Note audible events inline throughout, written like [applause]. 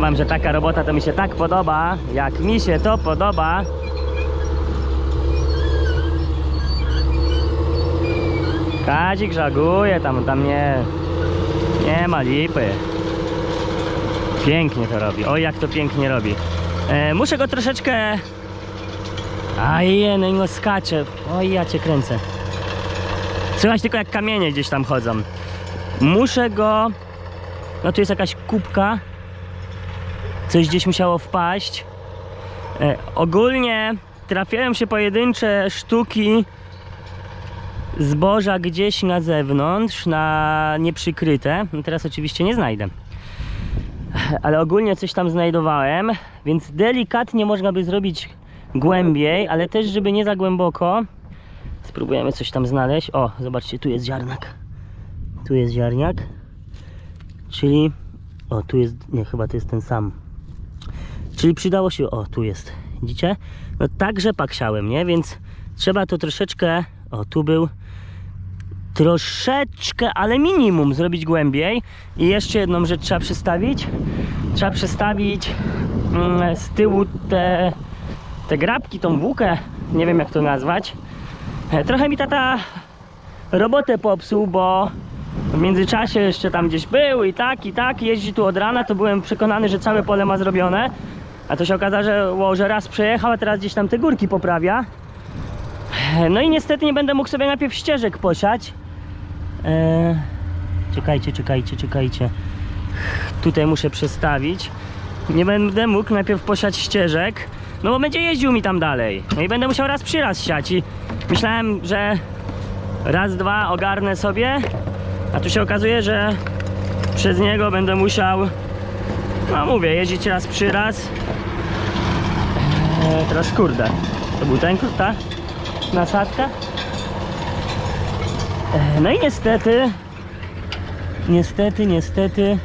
Powiem wam, że taka robota to mi się tak podoba, jak mi się to podoba. Kazik żaguje, tam, tam nie, nie ma lipy. Pięknie to robi, oj jak to pięknie robi. E, muszę go troszeczkę... Aj, no i no skacze, oj ja cię kręcę. Słychać tylko jak kamienie gdzieś tam chodzą. Muszę go... No tu jest jakaś kubka. Coś gdzieś musiało wpaść. E, ogólnie trafiają się pojedyncze sztuki zboża gdzieś na zewnątrz, na nieprzykryte. No teraz oczywiście nie znajdę. Ale ogólnie coś tam znajdowałem, więc delikatnie można by zrobić głębiej, ale też żeby nie za głęboko. Spróbujemy coś tam znaleźć. O, zobaczcie, tu jest ziarnak. Tu jest ziarniak. Czyli... O, tu jest... Nie, chyba to jest ten sam. Czyli przydało się... O, tu jest. Widzicie? No tak rzepak siałem, nie? Więc trzeba to troszeczkę... O, tu był. Troszeczkę, ale minimum zrobić głębiej. I jeszcze jedną rzecz trzeba przystawić. Trzeba przestawić mm, z tyłu te, te grabki, tą włókę. Nie wiem jak to nazwać. E, Trochę mi tata robotę popsuł, bo w międzyczasie jeszcze tam gdzieś był i tak, i tak, jeździ tu od rana, to byłem przekonany, że całe pole ma zrobione. A to się okazało, że, raz przejechał, a teraz gdzieś tam te górki poprawia. No i niestety nie będę mógł sobie najpierw ścieżek posiać. Eee, czekajcie, czekajcie, czekajcie. Tutaj muszę przestawić. Nie będę mógł najpierw posiać ścieżek, no bo będzie jeździł mi tam dalej. No i będę musiał raz przy raz siać i myślałem, że raz, dwa ogarnę sobie, a tu się okazuje, że przez niego będę musiał, no mówię, jeździć raz przy raz. Teraz kurde, to był ten, ta nasadka? Eee, No i niestety, niestety, niestety,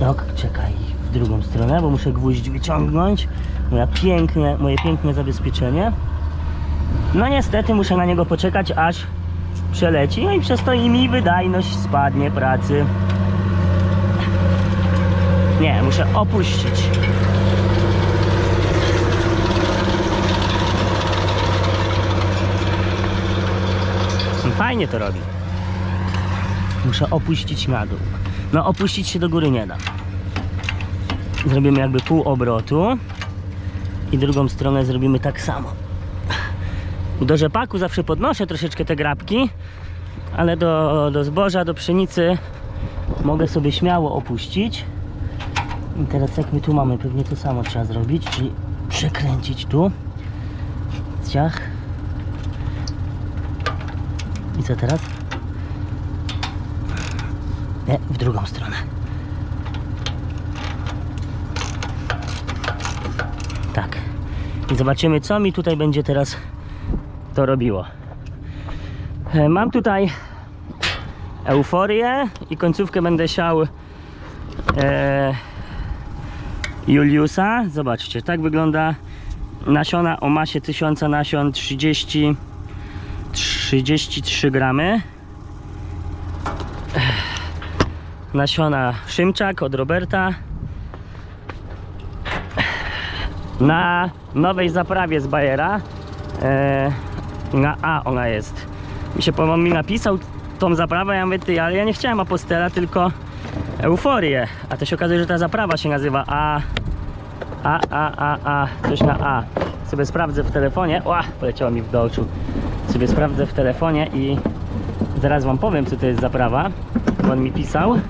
no czekaj, w drugą stronę, bo muszę gwóźdź wyciągnąć. Moja pięknie, moje piękne zabezpieczenie. No niestety muszę na niego poczekać, aż przeleci. No i przez to i mi wydajność spadnie pracy. Nie, muszę opuścić. Fajnie to robi. Muszę opuścić na dół. No opuścić się do góry nie da. Zrobimy jakby pół obrotu i drugą stronę zrobimy tak samo. Do rzepaku zawsze podnoszę troszeczkę te grabki, ale do, do zboża, do pszenicy mogę sobie śmiało opuścić. I teraz jak my tu mamy, pewnie to samo trzeba zrobić, czyli przekręcić tu. Ciach. I co teraz? Nie, w drugą stronę. Tak. I zobaczymy, co mi tutaj będzie teraz to robiło. E, Mam tutaj euforię i końcówkę będę siał e, Juliusa. Zobaczcie, tak wygląda nasiona o masie 1000 nasion 30 33 gramy. Nasiona Szymczak od Roberta. Na nowej zaprawie z Bayera. E, na A ona jest. Mi się on mi napisał tą zaprawę, ja mówię, ty, ale ja nie chciałem apostela, tylko euforię. A to się okazuje, że ta zaprawa się nazywa A. A, A, A, A, coś na A. Sobie sprawdzę w telefonie. Ła, poleciało mi w do oczu. Sobie sprawdzę w telefonie i zaraz wam powiem, co to jest zaprawa. Bo on mi pisał.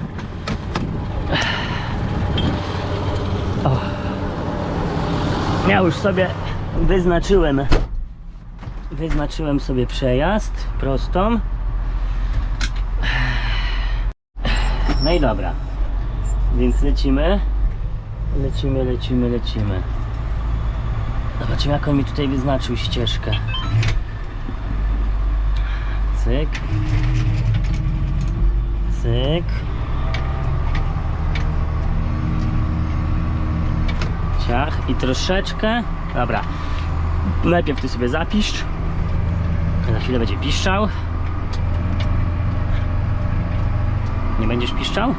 Ja już sobie wyznaczyłem wyznaczyłem sobie przejazd prostą. No i dobra. Więc lecimy. Lecimy, lecimy, lecimy. Zobaczymy jak on mi tutaj wyznaczył ścieżkę. Cyk. Cyk. Ciach i troszeczkę. Dobra. Najpierw ty sobie zapisz. Za chwilę będzie piszczał. Nie będziesz piszczał?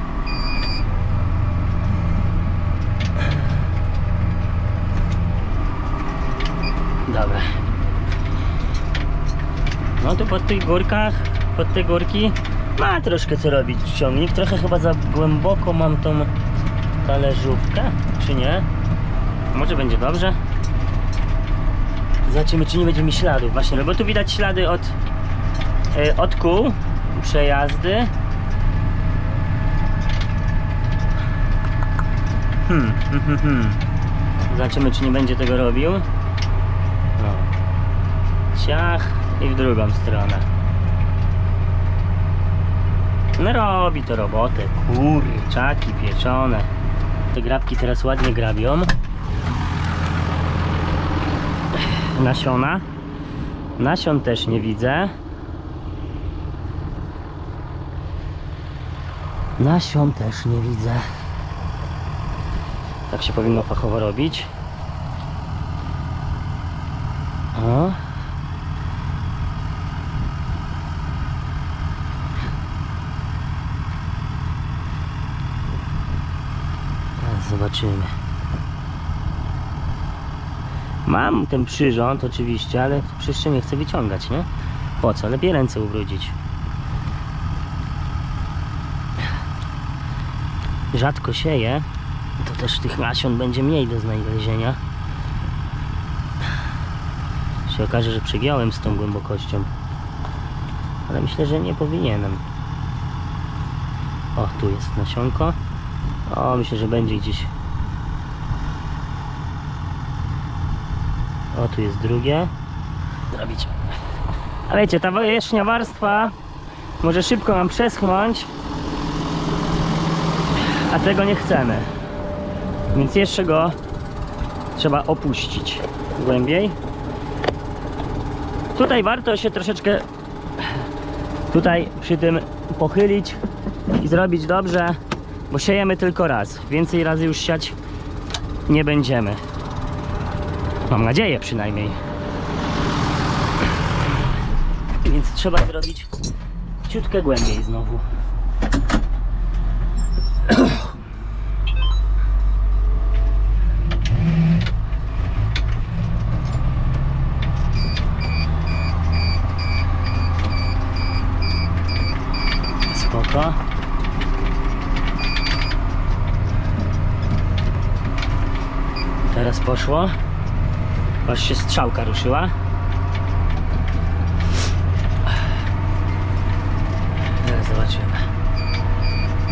Dobra pod tych górkach, pod te górki ma troszkę co robić ciągnik. Trochę chyba za głęboko mam tą talerzówkę, czy nie? Może będzie dobrze. Zobaczymy, czy nie będzie mi śladów. Właśnie, no bo tu widać ślady od, e, od kół przejazdy. Hmm, hmm, hmm, hmm. Zobaczymy, czy nie będzie tego robił. No. Ciach i w drugą stronę. No robi to robotę, kurczaki pieczone. Te grabki teraz ładnie grabią. Nasiona. Nasion też nie widzę. Nasion też nie widzę. Tak się powinno fachowo robić. O. Teraz Zobaczymy. Mam ten przyrząd oczywiście, ale przecież nie chcę wyciągać, nie? Po co? Lepiej ręce ubrudzić. Rzadko sieję, to też tych nasion będzie mniej do znalezienia. Się okaże, że przegiąłem z tą głębokością. Ale myślę, że nie powinienem. O, tu jest nasionko. O, myślę, że będzie gdzieś. O, tu jest drugie. Zrobić. A wiecie, ta wierzchnia warstwa może szybko nam przeschnąć, a tego nie chcemy. Więc jeszcze go trzeba opuścić głębiej. Tutaj warto się troszeczkę tutaj przy tym pochylić i zrobić dobrze, bo siejemy tylko raz. Więcej razy już siać nie będziemy. Mam nadzieję przynajmniej. Więc trzeba zrobić ciutkę głębiej znowu. Spoko. Teraz poszło. Aż się strzałka ruszyła. Zaraz zobaczymy.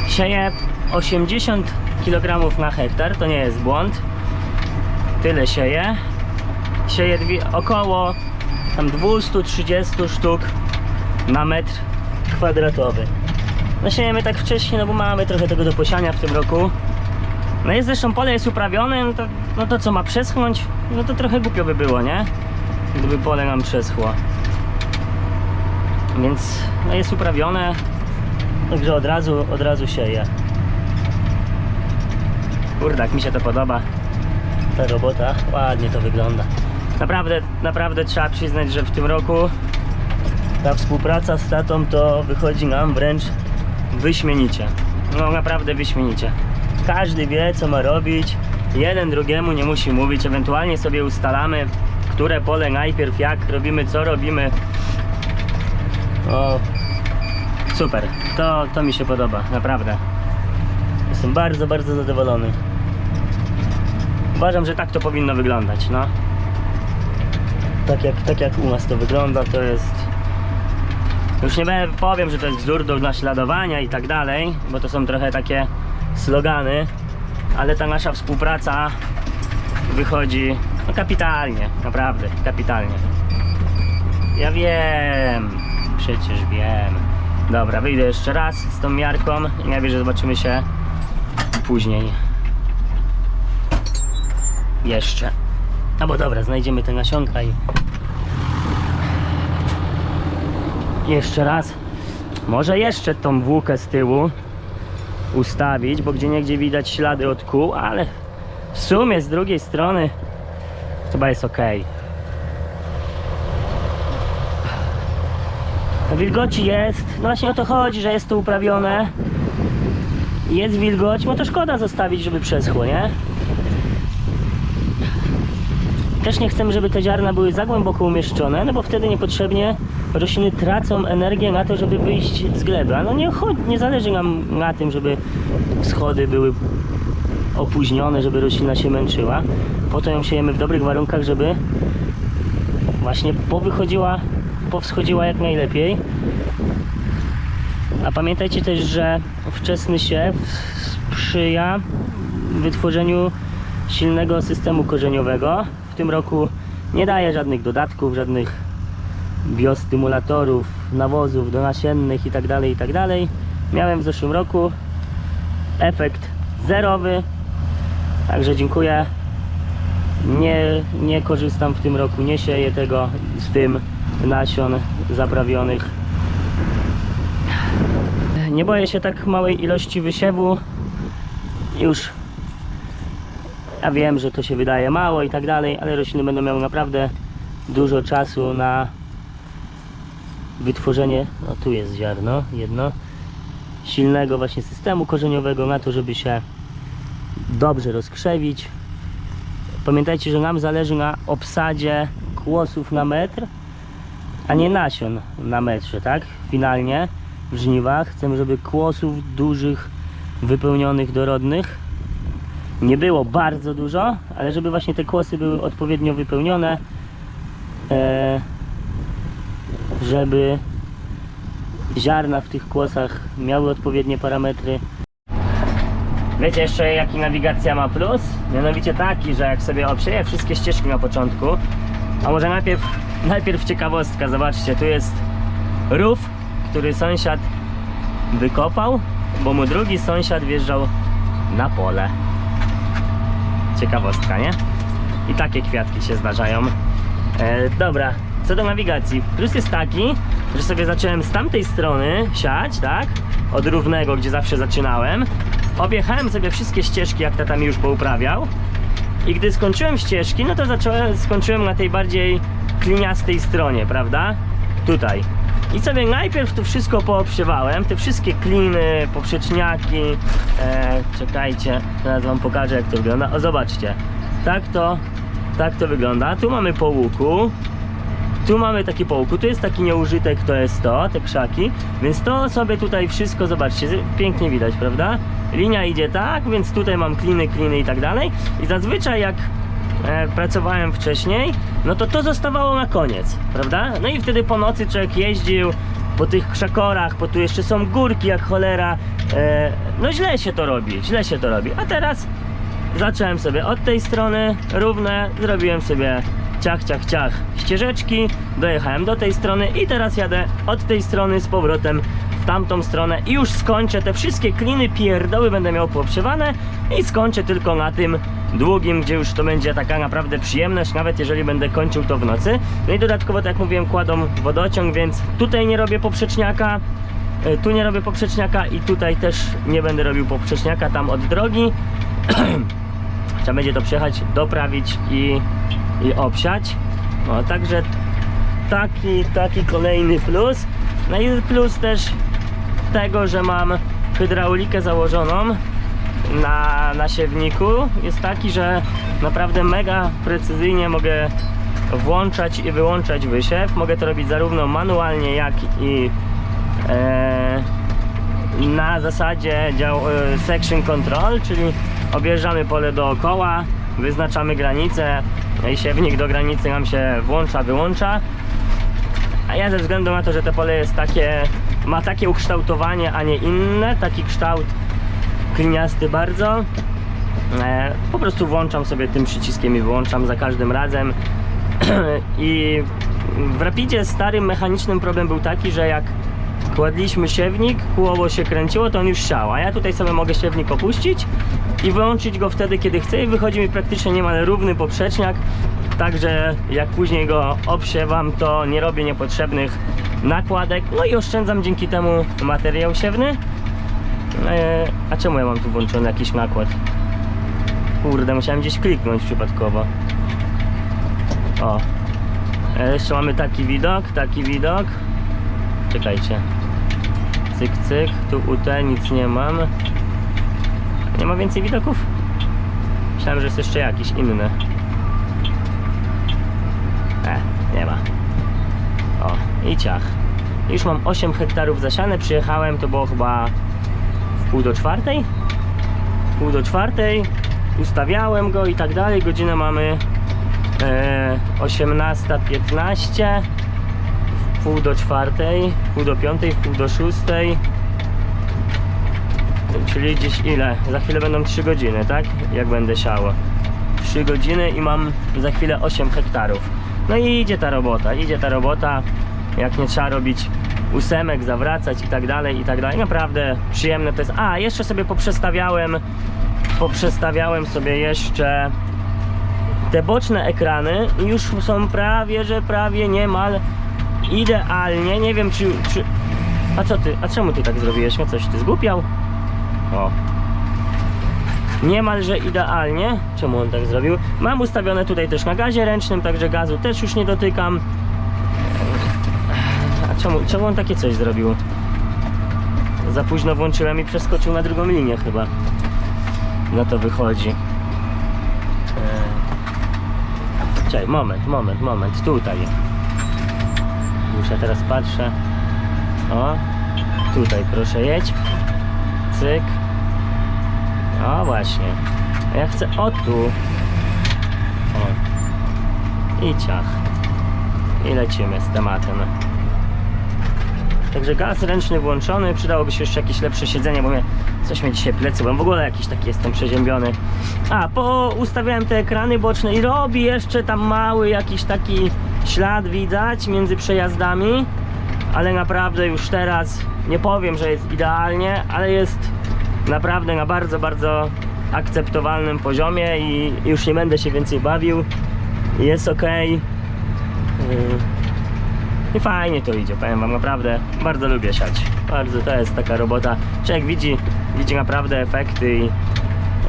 Sieje 80 kg na hektar, to nie jest błąd. Tyle sieje. Sieje około tam 230 sztuk na metr kwadratowy. No siejemy tak wcześnie, no bo mamy trochę tego do posiania w tym roku. No jest zresztą pole jest uprawione, no to, no to co ma przeschnąć? No to trochę głupio by było, nie? Gdyby pole nam przeschło. Więc no jest uprawione, także od razu, od razu sieje. Kurde, jak mi się to podoba. Ta robota, ładnie to wygląda. Naprawdę, naprawdę trzeba przyznać, że w tym roku ta współpraca z tatą to wychodzi nam wręcz wyśmienicie. No naprawdę wyśmienicie. Każdy wie co ma robić, jeden drugiemu nie musi mówić, ewentualnie sobie ustalamy, które pole najpierw, jak robimy, co robimy. O, super, to, to mi się podoba, naprawdę. Jestem bardzo, bardzo zadowolony. Uważam, że tak to powinno wyglądać, no. Tak jak, tak jak u nas to wygląda, to jest już nie powiem, że to jest wzór do naśladowania i tak dalej, bo to są trochę takie slogany, ale ta nasza współpraca wychodzi no kapitalnie, naprawdę kapitalnie. Ja wiem, przecież wiem. Dobra, wyjdę jeszcze raz z tą miarką i ja wiem, że zobaczymy się później. Jeszcze. No bo dobra, znajdziemy te nasionka i jeszcze raz może jeszcze tą włókę z tyłu ustawić, bo gdzie niegdzie widać ślady od kół, ale w sumie z drugiej strony chyba jest ok. Wilgoci jest, no właśnie o to chodzi, że jest to uprawione. Jest wilgoć, no to szkoda zostawić, żeby przeschło, nie? Też nie chcemy, żeby te ziarna były za głęboko umieszczone, no bo wtedy niepotrzebnie rośliny tracą energię na to, żeby wyjść z gleby. A no nie, nie zależy nam na tym, żeby schody były opóźnione, żeby roślina się męczyła. Po to ją siejemy w dobrych warunkach, żeby właśnie powychodziła, powschodziła jak najlepiej. A pamiętajcie też, że wczesny siew sprzyja wytworzeniu silnego systemu korzeniowego. Tym roku nie daje żadnych dodatków, żadnych biostymulatorów, nawozów donasiennych itd. itd. Miałem w zeszłym roku efekt zerowy, także dziękuję. Nie, nie korzystam w tym roku, nie sieję tego z tym nasion zaprawionych. Nie boję się tak małej ilości wysiewu. Już ja wiem, że to się wydaje mało i tak dalej, ale rośliny będą miały naprawdę dużo czasu na wytworzenie, no tu jest ziarno, jedno, silnego właśnie systemu korzeniowego na to, żeby się dobrze rozkrzewić. Pamiętajcie, że nam zależy na obsadzie kłosów na metr, a nie nasion na metrze, tak? Finalnie w żniwach chcemy, żeby kłosów dużych, wypełnionych, dorodnych nie było bardzo dużo, ale żeby właśnie te kłosy były odpowiednio wypełnione, e, żeby ziarna w tych kłosach miały odpowiednie parametry. Wiecie jeszcze jaki nawigacja ma plus? Mianowicie taki, że jak sobie obsieję wszystkie ścieżki na początku, a może najpierw, najpierw ciekawostka, zobaczcie, tu jest rów, który sąsiad wykopał, bo mu drugi sąsiad wjeżdżał na pole. Ciekawostka, nie? I takie kwiatki się zdarzają. E, dobra, co do nawigacji. Plus jest taki, że sobie zacząłem z tamtej strony siać, tak? Od równego, gdzie zawsze zaczynałem. Objechałem sobie wszystkie ścieżki, jak tata mi już pouprawiał. I gdy skończyłem ścieżki, no to zacząłem, skończyłem na tej bardziej kliniastej stronie, prawda? Tutaj. I sobie najpierw to wszystko poobsiewałem, te wszystkie kliny, poprzeczniaki. E, czekajcie, teraz wam pokażę jak to wygląda. O, zobaczcie. Tak to, tak to wygląda. Tu mamy po łuku. Tu mamy taki po łuku, tu jest taki nieużytek, to jest to, te krzaki, więc to sobie tutaj wszystko, zobaczcie, pięknie widać, prawda? Linia idzie tak, więc tutaj mam kliny, kliny i tak dalej. I zazwyczaj jak e, pracowałem wcześniej, no to to zostawało na koniec, prawda? No i wtedy po nocy człowiek jeździł po tych krzakorach, bo tu jeszcze są górki jak cholera. E, no źle się to robi, źle się to robi. A teraz zacząłem sobie od tej strony równe, zrobiłem sobie ciach, ciach, ciach ścieżeczki, dojechałem do tej strony i teraz jadę od tej strony z powrotem tamtą stronę i już skończę te wszystkie kliny pierdoły będę miał poobsiewane i skończę tylko na tym długim, gdzie już to będzie taka naprawdę przyjemność, nawet jeżeli będę kończył to w nocy. No i dodatkowo, tak jak mówiłem, kładą wodociąg, więc tutaj nie robię poprzeczniaka, e, tu nie robię poprzeczniaka i tutaj też nie będę robił poprzeczniaka tam od drogi. [clears throat] Trzeba będzie to przejechać, doprawić i, i obsiać. No, także taki, taki kolejny plus. No i plus też tego, że mam hydraulikę założoną na, na siewniku jest taki, że naprawdę mega precyzyjnie mogę włączać i wyłączać wysiew. Mogę to robić zarówno manualnie, jak i e, na zasadzie dział, e, section control, czyli objeżdżamy pole dookoła, wyznaczamy granicę i siewnik do granicy nam się włącza, wyłącza. A ja ze względu na to, że to pole jest takie, ma takie ukształtowanie, a nie inne, taki kształt kliniasty bardzo, e, po prostu włączam sobie tym przyciskiem i wyłączam za każdym razem. [clears throat] I w Rapidzie starym mechanicznym problem był taki, że jak kładliśmy siewnik, kółowo się kręciło, to on już siał, a ja tutaj sobie mogę siewnik opuścić i wyłączyć go wtedy, kiedy chcę i wychodzi mi praktycznie niemal równy poprzeczniak, także jak później go obsiewam, to nie robię niepotrzebnych nakładek, no i oszczędzam dzięki temu materiał siewny. E, a czemu ja mam tu włączony jakiś nakład? Kurde, musiałem gdzieś kliknąć przypadkowo. O. E, Jeszcze mamy taki widok, taki widok. Czekajcie. Cyk, cyk. Tu UT nic nie mam. Nie ma więcej widoków? Myślałem, że jest jeszcze jakiś inny. I ciach. Już mam 8 hektarów zasiane, przyjechałem, to było chyba w pół do czwartej. W pół do czwartej, ustawiałem go i tak dalej. Godzinę mamy e, 18.15, w pół do czwartej, w pół do piątej, w pół do szóstej. Czyli gdzieś ile? Za chwilę będą 3 godziny, tak? Jak będę siało. 3 godziny i mam za chwilę 8 hektarów. No i idzie ta robota, idzie ta robota. Jak nie trzeba robić ósemek, zawracać i tak dalej, i tak dalej. Naprawdę przyjemne to jest. A, jeszcze sobie poprzestawiałem, poprzestawiałem sobie jeszcze te boczne ekrany i już są prawie, że prawie niemal idealnie. Nie wiem czy, czy... A co ty, a czemu ty tak zrobiłeś? No coś ty zgłupiał? O. Niemalże idealnie. Czemu on tak zrobił? Mam ustawione tutaj też na gazie ręcznym, także gazu też już nie dotykam. Czemu, czemu on takie coś zrobił? Za późno włączyłem i przeskoczył na drugą linię chyba. No to wychodzi. Eee. Czekaj, moment, moment, moment. Tutaj. Już ja teraz patrzę. O, tutaj proszę jedź. Cyk. O właśnie. Ja chcę o tu. O. I ciach. I lecimy z tematem. Także gaz ręczny włączony. Przydałoby się jeszcze jakieś lepsze siedzenie, bo mnie coś mnie dzisiaj plecy, bo w ogóle jakiś taki jestem przeziębiony. A, po ustawiałem te ekrany boczne i robi jeszcze tam mały jakiś taki ślad widać między przejazdami. Ale naprawdę już teraz nie powiem, że jest idealnie, ale jest naprawdę na bardzo, bardzo akceptowalnym poziomie i już nie będę się więcej bawił. Jest ok. I fajnie to idzie, powiem wam naprawdę. Bardzo lubię siać. Bardzo to jest taka robota. Człowiek widzi, widzi naprawdę efekty i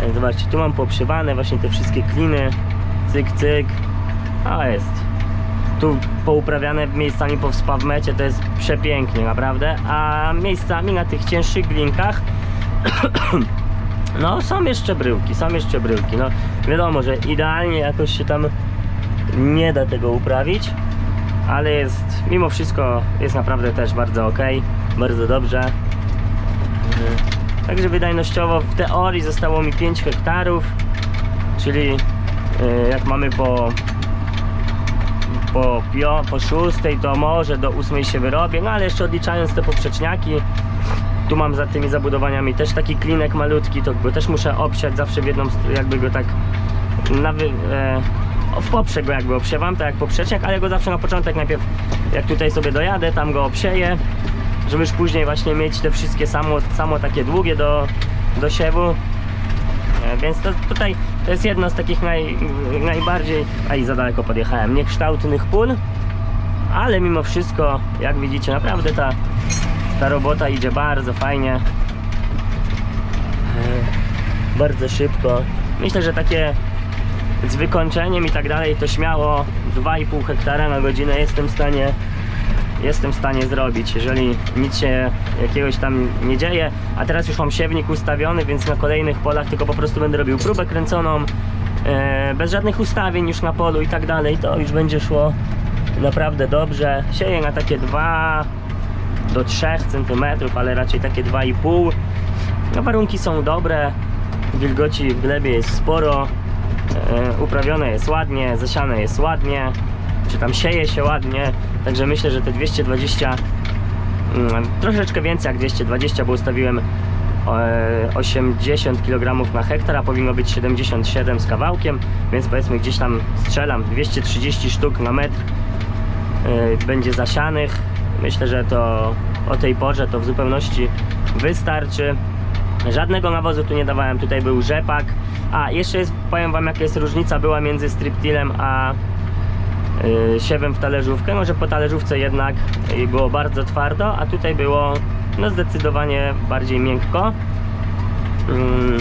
e, zobaczcie, tu mam poprzywane właśnie te wszystkie kliny. Cyk, cyk. A jest. Tu pouprawiane miejscami po wspawmecie to jest przepięknie naprawdę. A miejscami na tych cięższych glinkach [clears throat] no są jeszcze bryłki, są jeszcze bryłki. No wiadomo, że idealnie jakoś się tam nie da tego uprawić, ale jest, mimo wszystko jest naprawdę też bardzo ok, bardzo dobrze. Także wydajnościowo w teorii zostało mi 5 hektarów, czyli yy, jak mamy po po, pio, po szóstej to może do ósmej się wyrobię, no ale jeszcze odliczając te poprzeczniaki tu mam za tymi zabudowaniami też taki klinek malutki, to go też muszę obsiać zawsze w jedną, jakby go tak na e, w poprzek go jakby obsiewam, tak jak poprzeczniak, ale go zawsze na początek najpierw jak tutaj sobie dojadę, tam go obsieję, żeby już później właśnie mieć te wszystkie samo, samo takie długie do, do siewu. E, Więc to tutaj to jest jedno z takich naj, najbardziej, a i za daleko podjechałem, niekształtnych pól, ale mimo wszystko, jak widzicie, naprawdę ta, ta robota idzie bardzo fajnie. E, Bardzo szybko. Myślę, że takie z wykończeniem i tak dalej to śmiało 2,5 hektara na godzinę jestem w stanie jestem w stanie zrobić, jeżeli nic się jakiegoś tam nie dzieje, a teraz już mam siewnik ustawiony, więc na kolejnych polach tylko po prostu będę robił próbę kręconą e, bez żadnych ustawień już na polu i tak dalej, to już będzie szło naprawdę dobrze. Sieję na takie 2 do 3 cm, ale raczej takie 2,5 no, warunki są dobre, wilgoci w glebie jest sporo, uprawione jest ładnie, zasiane jest ładnie, czy tam sieje się ładnie, także myślę, że te 220, mm, troszeczkę więcej jak 220, bo ustawiłem e, 80 kg na hektar, a powinno być 77 z kawałkiem, więc powiedzmy gdzieś tam strzelam 230 sztuk na metr e, będzie zasianych. Myślę, że to o tej porze to w zupełności wystarczy. Żadnego nawozu tu nie dawałem, tutaj był rzepak. A jeszcze jest, powiem wam jaka jest różnica była między striptilem a yy, siewem w talerzówkę. No, że po talerzówce jednak yy, było bardzo twardo, a tutaj było no zdecydowanie bardziej miękko. Mm.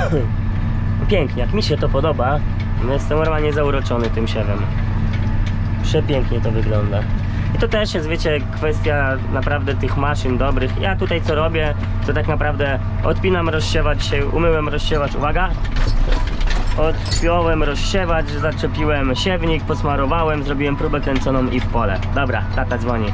[coughs] Pięknie, jak mi się to podoba. No, Jestem normalnie zauroczony tym siewem. Przepięknie to wygląda. I to też jest, wiecie, kwestia naprawdę tych maszyn dobrych. Ja tutaj co robię, to tak naprawdę odpinam rozsiewacz, dzisiaj umyłem rozsiewacz, uwaga. Odpiąłem rozsiewacz, zaczepiłem siewnik, posmarowałem, zrobiłem próbę kręconą i w pole. Dobra, tata dzwoni.